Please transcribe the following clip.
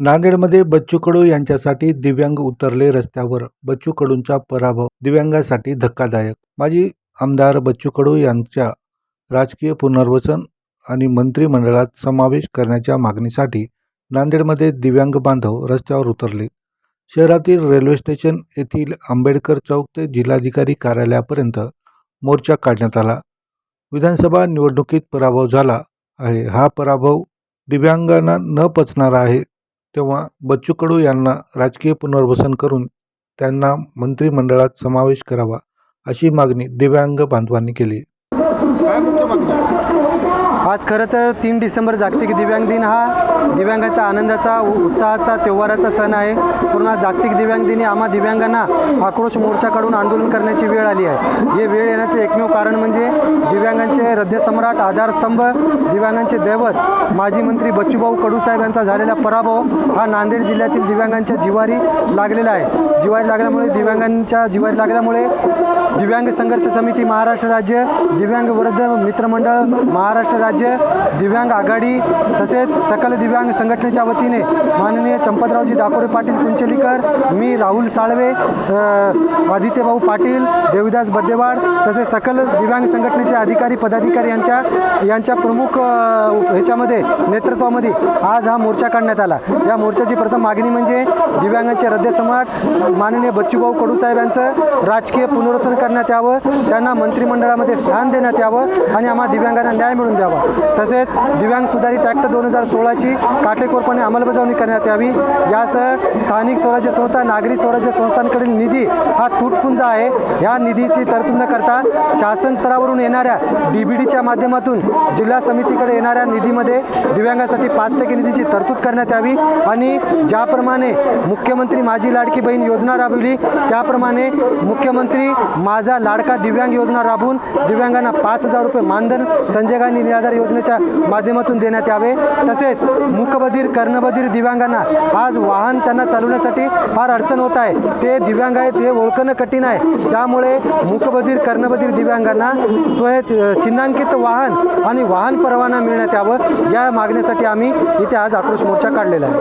नांदेडमध्ये बच्चू कडू यांच्यासाठी दिव्यांग उतरले रस्त्यावर. बच्चू कडूंचा पराभव दिव्यांगासाठी धक्कादायक. माजी आमदार बच्चू कडू यांच्या राजकीय पुनर्वसन आणि मंत्रिमंडळात समावेश करण्याच्या मागणीसाठी नांदेडमध्ये दिव्यांग बांधव रस्त्यावर उतरले. शहरातील रेल्वे स्टेशन येथील आंबेडकर चौक ते जिल्हाधिकारी कार्यालयापर्यंत मोर्चा काढण्यात आला. विधानसभा निवडणुकीत पराभव झाला आहे. हा पराभव दिव्यांगांना न पचणारा आहे तेव्हा बच्चू कडू यांना राजकीय पुनर्वसन करून त्यांना मंत्रिमंडळात समावेश करावा अशी मागणी दिव्यांग बांधवांनी केली. काय मुख्य मागणी आज खरं तर तीन डिसेंबर जागतिक दिव्यांग दिन हा. दिव्यांगाचा आनंदाचा उ- उत्साहाचा त्योहाराचा सण आहे. पूर्ण जागतिक दिव्यांग दिनी आम्हा दिव्यांगांना आक्रोश मोर्चाकडून आंदोलन करण्याची वेळ आली आहे. हे वेळ येण्याचे एकमेव कारण म्हणजे दिव्यांगांचे हृदयसम्राट आधारस्तंभ दिव्यांगांचे दैवत माजी मंत्री बच्चूभाऊ कडूसाहेब यांचा झालेला पराभव हा नांदेड जिल्ह्यातील दिव्यांगांच्या जिवारी लागलेला आहे. जिवारी लागल्यामुळे दिव्यांगांच्या जिवारी लागल्यामुळे दिव्यांग संघर्ष समिती महाराष्ट्र राज्य दिव्यांग वृद्ध मित्रमंडळ महाराष्ट्र राज्य दिव्यांग आघाडी तसेच सकल दिव्यांग संघटनेच्या वतीने माननीय चंपतरावजी डाकोरे पाटील कुंचलीकर मी राहुल साळवे आदित्यभाऊ पाटील देविदास बद्देवाड तसेच सकल दिव्यांग संघटनेचे अधिकारी पदाधिकारी यांच्या यांच्या प्रमुख ह्याच्यामध्ये नेतृत्वामध्ये आज हा मोर्चा काढण्यात आला. या मोर्चाची प्रथम मागणी म्हणजे दिव्यांगांचे हृदयसम्राट माननीय बच्चूभाऊ कडूसाहेब यांचं राजकीय पुनर्वसन करण्यात यावं त्यांना मंत्रिमंडळामध्ये स्थान देण्यात यावं आणि आम्हा दिव्यांगांना न्याय मिळून द्यावा. तसेच दिव्यांग सुधारित ॲक्ट दोन हजार सोळाची काटेकोरपणे अंमलबजावणी करण्यात यावी. यासह स्थानिक स्वराज्य संस्था नागरी स्वराज्य संस्थांकडील निधी हा तुटपुंज आहे. ह्या निधीची तरतूद न करता शासन स्तरावरून येणाऱ्या डी बी डीच्या माध्यमातून जिल्हा समितीकडे येणाऱ्या निधीमध्ये दिव्यांगासाठी पाच टक्के निधीची तरतूद करण्यात यावी आणि ज्याप्रमाणे मुख्यमंत्री माझी लाडकी बहीण योजना राबविली त्याप्रमाणे मुख्यमंत्री माझा लाडका दिव्यांग योजना राबवून दिव्यांगांना पाच हजार रुपये मानधन संजय गांधी निराधार योजनेच्या माध्यमातून देण्यात यावे. तसेच मूकबधीर कर्णबधीर दिव्यांगांना आज वाहन त्यांना चालवण्यासाठी फार अडचण होत आहे. ते दिव्यांग आहेत हे ओळखणं कठीण आहे. त्यामुळे मुखबधीर कर्णबधीर दिव्यांगांना स्वय चिन्हांकित वाहन आणि वाहन परवाना मिळण्यात यावं. या मागणीसाठी आम्ही इथे आज आक्रोश मोर्चा काढलेला आहे.